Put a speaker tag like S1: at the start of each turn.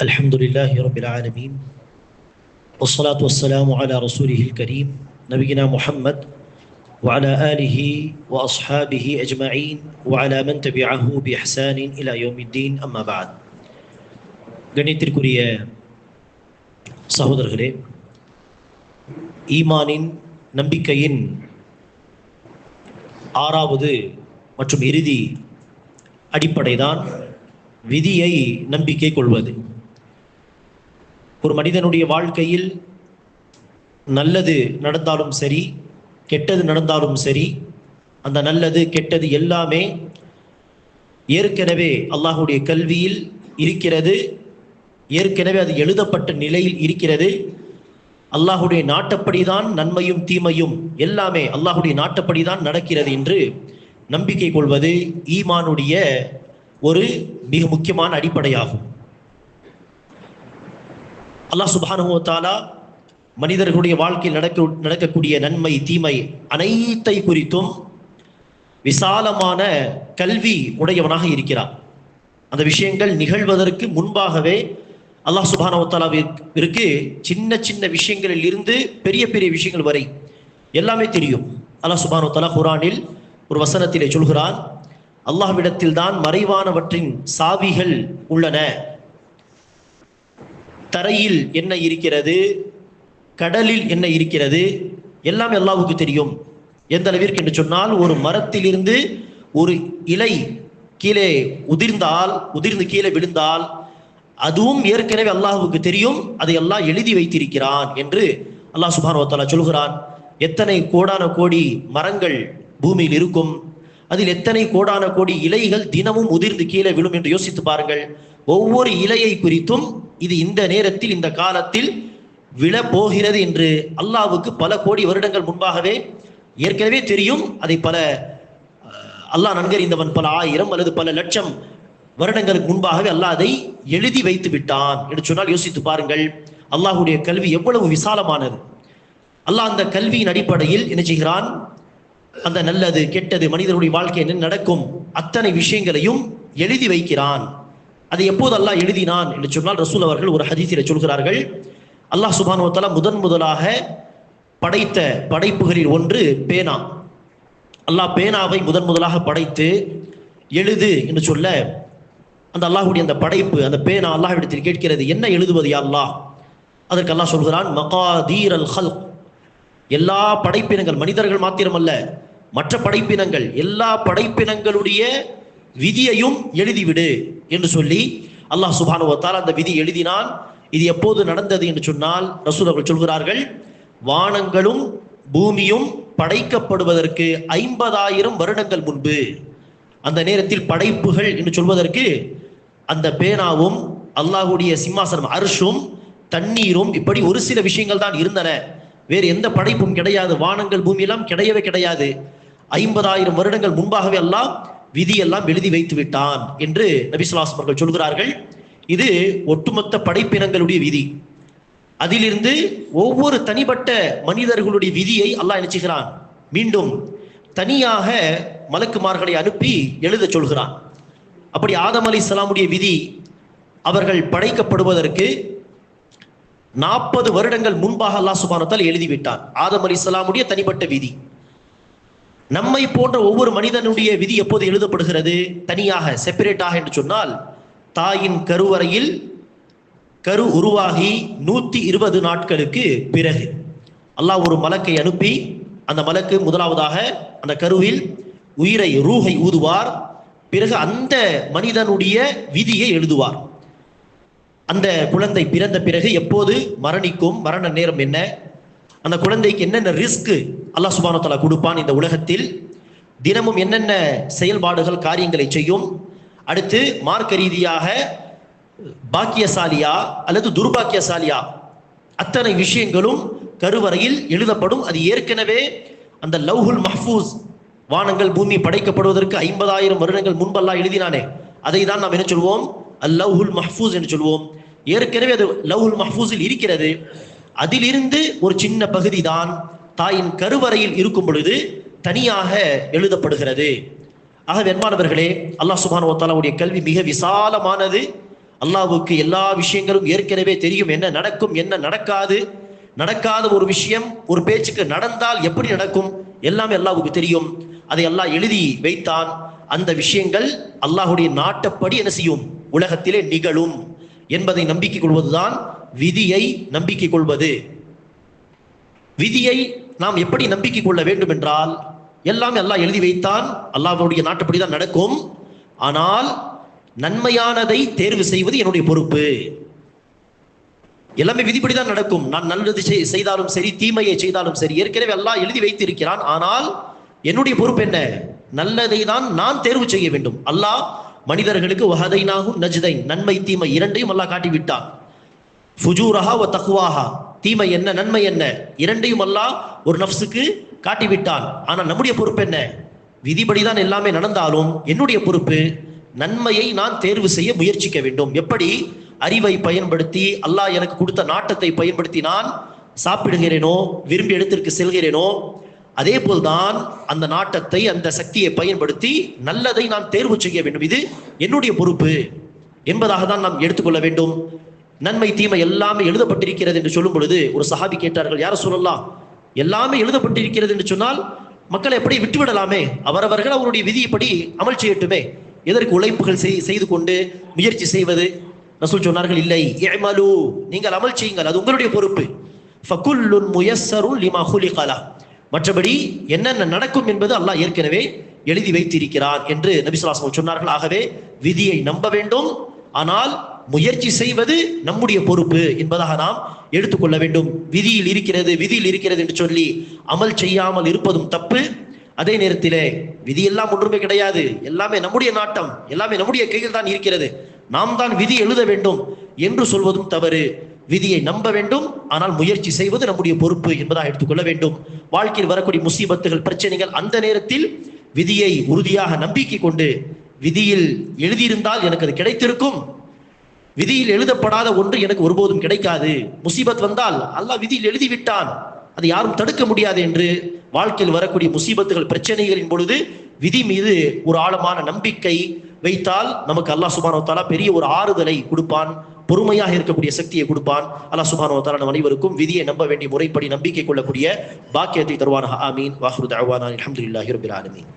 S1: الحمد لله رب العالمين والصلاة والسلام على رسوله الكريم نبينا محمد وعلى آله وأصحابه أجمعين وعلى من تبعه بإحسان إلى يوم الدين أما بعد கணித்திற்குரிய சகோதரர்களே ஈமானின் நம்பிக்கையின் ஆறாவது மற்றும் இறுதி அடிப்படைதான் விதியை நம்பிக்கை கொள்வது. ஒரு மனிதனுடைய வாழ்க்கையில் நல்லது நடந்தாலும் சரி கெட்டது நடந்தாலும் சரி அந்த நல்லது கெட்டது எல்லாமே ஏற்கனவே அல்லாஹுடைய கல்வியில் இருக்கிறது ஏற்கனவே அது எழுதப்பட்ட நிலையில் இருக்கிறது. அல்லாஹுடைய நாட்டப்படிதான் நன்மையும் தீமையும் எல்லாமே அல்லாஹுடைய நாட்டப்படிதான் நடக்கிறது என்று நம்பிக்கை கொள்வது ஈமானுடைய ஒரு மிக முக்கியமான அடிப்படையாகும். அல்லாஹ் சுபானுவத்தாலா மனிதர்களுடைய வாழ்க்கையில் நடக்க நடக்கக்கூடிய நன்மை தீமை அனைத்தை குறித்தும் விசாலமான கல்வி உடையவனாக இருக்கிறான். அந்த விஷயங்கள் நிகழ்வதற்கு முன்பாகவே அல்லாஹ் சுபானவத்தாலாவிற்கு சின்ன சின்ன விஷயங்களில் இருந்து பெரிய பெரிய விஷயங்கள் வரை. எல்லாமே தெரியும். அல்லாஹ் சுபானவத்தாலா குரானில் ஒரு வசனத்திலே சொல்கிறான் அல்லாஹ்விடத்தில் தான் மறைவானவற்றின் சாவிகள் உள்ளன. தரையில் என்ன இருக்கிறது? கடலில் என்ன இருக்கிறது? எல்லாம் அல்லாவுக்கு தெரியும். எந்த அளவிற்கு என்று சொன்னால் ஒரு மரத்திலிருந்து ஒரு இலை கீழே உதிர்ந்தால் உதிர்ந்து கீழே விழுந்தால் அதுவும் ஏற்கனவே அல்லாஹுக்கு தெரியும். அதை எல்லாம் எழுதி வைத்திருக்கிறான் என்று அல்லாஹ் சுபானுவத்தாலா சொல்கிறான். எத்தனை கோடான கோடி மரங்கள் பூமியில் இருக்கும்? அதில் எத்தனை கோடான கோடி இலைகள் தினமும் உதிர்ந்து கீழே விழும் என்று யோசித்து பாருங்கள். ஒவ்வொரு இலையை குறித்தும் இது இந்த நேரத்தில் இந்த காலத்தில் விழ போகிறது என்று அல்லாவுக்கு பல கோடி வருடங்கள் முன்பாகவே ஏற்கனவே தெரியும். அதை பல அல்லாஹ் நன்கறிந்தவன் பல ஆயிரம் அல்லது பல லட்சம் வருடங்களுக்கு முன்பாகவே அல்லாஹ் அதை எழுதி வைத்து விட்டான் என்று சொன்னால் யோசித்து பாருங்கள். அல்லாஹுடைய கல்வி எவ்வளவு விசாலமானது. அல்லாஹ் அந்த கல்வியின் அடிப்படையில் என்ன செய்கிறான்? அந்த நல்லது கெட்டது மனிதனுடைய வாழ்க்கை என்ன நடக்கும்? அத்தனை விஷயங்களையும் எழுதி வைக்கிறான். அதை எப்போது அல்லாஹ் எழுதினான் என்று சொன்னால் ரசூல் அவர்கள் ஒரு ஹதீசில சொல்கிறார்கள். அல்லாஹ் சுபானுவத்தாலா முதன் முதலாக படைத்த படைப்புகளில் ஒன்று பேனா. அல்லாஹ் பேனாவை முதன் முதலாக படைத்து எழுது என்று சொல்ல அந்த அல்லாஹுடைய அந்த படைப்பு அந்த பே நான் அல்லாஹ் அல்லாஹ்விடத்தில் கேட்கிறது என்ன எழுதுவது அல்லாஹ்? அதற்கு அல்லாஹ் சொல்கிறான் மகாதீர் அல் ஹல் எல்லா படைப்பினங்கள் மனிதர்கள் மாத்திரமல்ல மற்ற படைப்பினங்கள் எல்லா படைப்பினங்களுடைய விதியையும் எழுதிவிடு என்று சொல்லி அல்லாஹ் சுபானுவத்தால் அந்த விதி எழுதினான். இது எப்போது நடந்தது என்று சொன்னால் ரசூல் அவர்கள் சொல்கிறார்கள் வானங்களும் பூமியும் படைக்கப்படுவதற்கு ஐம்பதாயிரம் வருடங்கள் முன்பு. அந்த நேரத்தில் படைப்புகள் என்று சொல்வதற்கு அந்த பேனாவும் அல்லாஹுடைய சிம்மாசனம் அரிசும் தண்ணீரும் இப்படி ஒரு சில விஷயங்கள் தான் இருந்தன. வேறு எந்த படைப்பும் கிடையாது. வானங்கள் பூமியெல்லாம் கிடையவே கிடையாது. ஐம்பதாயிரம் வருடங்கள் முன்பாகவே எல்லாம் விதியெல்லாம் எழுதி வைத்து விட்டான் என்று நபிசுலாஸ் அவர்கள் சொல்கிறார்கள். இது ஒட்டுமொத்த படைப்பினங்களுடைய விதி. அதிலிருந்து ஒவ்வொரு தனிப்பட்ட மனிதர்களுடைய விதியை அல்லாஹ் நினைச்சுகிறான் மீண்டும் தனியாக மலக்குமார்களை அனுப்பி எழுத சொல்கிறான். அப்படி ஆதம் அலி இஸ்லாமுடைய விதி அவர்கள் படைக்கப்படுவதற்கு நாற்பது வருடங்கள் முன்பாக அல்லாஹ் சுபானத்தால் எழுதிவிட்டான். ஆதம் அலி இஸ்லாமுடைய தனிப்பட்ட விதி. நம்மை போன்ற ஒவ்வொரு மனிதனுடைய விதி எப்போது எழுதப்படுகிறது? தனியாக செப்பரேட்டாக என்று சொன்னால் தாயின் கருவறையில் கரு உருவாகி நூத்தி இருபது நாட்களுக்கு பிறகு அல்லாஹ் ஒரு மலக்கை அனுப்பி அந்த மலக்கு முதலாவதாக அந்த கருவில் உயிரை ரூஹை ஊதுவார். பிறகு அந்த மனிதனுடைய விதியை எழுதுவார். அந்த குழந்தை பிறந்த பிறகு எப்போது மரணிக்கும் மரண நேரம் என்ன? அந்த குழந்தைக்கு என்னென்ன ரிஸ்க் அல்லாஹ் சுபானத்தலா கொடுப்பான் இந்த உலகத்தில்? தினமும் என்னென்ன செயல்பாடுகள் காரியங்களை செய்யும்? அடுத்து மார்க்க ரீதியாக பாக்கியசாலியா அல்லது துர்பாக்கியசாலியா? அத்தனை விஷயங்களும் கருவறையில் எழுதப்படும். அது ஏற்கனவே அந்த லவ்ஹுல் மஹ்பூஸ் வானங்கள் பூமி படைக்கப்படுவதற்கு ஐம்பதாயிரம் வருடங்கள் முன்பெல்லாம் எழுதினானே. அதை தான் நாம் என்ன சொல்வோம்? அல்லவுல் மஹ்பூஸ் என்று சொல்வோம். ஏற்கனவே அது லவ்ஹுல் மஹ்பூஸில் இருக்கிறது. அதிலிருந்து ஒரு சின்ன பகுதி தான் தாயின் கருவறையில் இருக்கும் பொழுது தனியாக எழுதப்படுகிறது. ஆக வெண்மானவர்களே அல்லாஹ் சுபான் ஓத்தாலாவுடைய கல்வி மிக விசாலமானது. அல்லாஹுக்கு எல்லா விஷயங்களும் ஏற்கனவே தெரியும். என்ன நடக்கும் என்ன நடக்காது. நடக்காத ஒரு விஷயம் ஒரு பேச்சுக்கு நடந்தால் எப்படி நடக்கும்? எல்லாமே அல்லாவுக்கு தெரியும். அதை அல்லாஹ் எழுதி வைத்தான். அந்த விஷயங்கள் அல்லாஹுடைய நாட்டப்படி என்ன செய்யும்? உலகத்திலே நிகழும் என்பதை நம்பிக்கை கொள்வதுதான் விதியை நம்பிக்கை கொள்வது. விதியை நாம் எப்படி நம்பிக்கை கொள்ள வேண்டும் என்றால் எல்லாமே அல்லாஹ் எழுதி வைத்தான். அல்லாஹ்வுடைய நாட்டுப்படி தான் நடக்கும். ஆனால் நன்மையானதை தேர்வு செய்வது என்னுடைய பொறுப்பு. எல்லாமே விதிப்படி தான் நடக்கும். நான் நல்லது செய்- செய்தாலும் சரி தீமையை செய்தாலும் சரி. ஏற்கனவே எல்லாம் எழுதி வைத்திருக்கிறான். ஆனால் என்னுடைய பொறுப்பு என்ன? நல்லதை தான் நான் தேர்வு செய்ய வேண்டும். அல்லாஹ் மனிதர்களுக்கு வஹதைனாகும் நஜ்தை நன்மை தீமை இரண்டையும் அல்லாஹ் காட்டி விட்டான் ஃபுஜூரஹா ஓ தக்வாஹா. தீமை என்ன நன்மை என்ன? இரண்டையும் அல்லாஹ் ஒரு நஃப்ஸுக்கு காட்டிவிட்டான். ஆனால் நம்முடைய பொறுப்பு என்ன? விதிபடி தான் எல்லாமே நடந்தாலும் என்னுடைய பொறுப்பு நன்மையை நான் தேர்வு செய்ய முயற்சிக்க வேண்டும். எப்படி? அறிவை பயன்படுத்தி அல்லாஹ் எனக்கு கொடுத்த நாட்டத்தை பயன்படுத்தி நான் சாப்பிடுகிறேனோ விரும்பி இடத்திற்கு செல்கிறேனோ அதே போல்தான் அந்த நாட்டத்தை அந்த சக்தியை பயன்படுத்தி நல்லதை நான் தேர்வு செய்ய வேண்டும். இது என்னுடைய பொறுப்பு என்பதாக தான் நாம் எடுத்துக்கொள்ள வேண்டும். நன்மை தீமை எல்லாமே எழுதப்பட்டிருக்கிறது என்று சொல்லும் பொழுது ஒரு சஹாபி கேட்டார்கள் யார சொல்லலாம் எல்லாமே எழுதப்பட்டிருக்கிறது என்று சொன்னால் மக்களை எப்படி விட்டுவிடலாமே? அவரவர்கள் அவருடைய விதியைப்படி அமல் செய்யட்டுமே? எதற்கு உழைப்புகள் செய்- செய்து கொண்டு முயற்சி செய்வது? ரசூல் சொன்னார்கள் இல்லை. ஏமலு நீங்கள் அமல் செய்யுங்கள் அது உங்களுடைய பொறுப்பு. ஃபகுல்லுன் முயஸ்ஸருன் லிமா ஹுலிகலா. மற்றபடி என்னென்ன நடக்கும் என்பது அல்லாஹ் ஏற்கனவே எழுதி வைத்திருக்கிறான் என்று நபிசுல்லாசம் சொன்னார்கள். ஆகவே விதியை நம்ப வேண்டும். ஆனால் முயற்சி செய்வது நம்முடைய பொறுப்பு என்பதாக நாம் எடுத்துக்கொள்ள வேண்டும். விதியில் இருக்கிறது விதியில் இருக்கிறது என்று சொல்லி அமல் செய்யாமல் இருப்பதும் தப்பு. அதே நேரத்திலே விதி எல்லாம் ஒன்றுமே கிடையாது. எல்லாமே நம்முடைய நாட்டம் எல்லாமே நம்முடைய கையில் தான் இருக்கிறது. நாம் தான் விதி எழுத வேண்டும் என்று சொல்வதும் தவறு. விதியை நம்ப வேண்டும். ஆனால் முயற்சி செய்வது நம்முடைய பொறுப்பு என்பதாக எடுத்துக்கொள்ள வேண்டும். வாழ்க்கையில் வரக்கூடிய முசீபத்துகள் பிரச்சனைகள் அந்த நேரத்தில் விதியை உறுதியாக நம்பிக்கை கொண்டு விதியில் எழுதியிருந்தால் எனக்கு அது கிடைத்திருக்கும். விதியில் எழுதப்படாத ஒன்று எனக்கு ஒருபோதும் கிடைக்காது. முசீபத் வந்தால் அல்லாஹ் விதியில் எழுதிவிட்டான். அதை யாரும் தடுக்க முடியாது என்று வாழ்க்கையில் வரக்கூடிய முசீபத்துகள் பிரச்சனைகளின் பொழுது விதி மீது ஒரு ஆழமான நம்பிக்கை வைத்தால் நமக்கு அல்லாஹ் சுபானோ தாலா பெரிய ஒரு ஆறுதலை கொடுப்பான். பொறுமையாக இருக்கக்கூடிய சக்தியை கொடுப்பான். அல்லா சுபானோ தாலா நம் அனைவருக்கும் விதியை நம்ப வேண்டிய முறைப்படி நம்பிக்கை கொள்ளக்கூடிய பாக்கியத்தை தருவான் ஆமீன். வாஹ்ரு அவானா அல்ஹம்துலில்லாஹி ரப்பில் ஆலமீன்.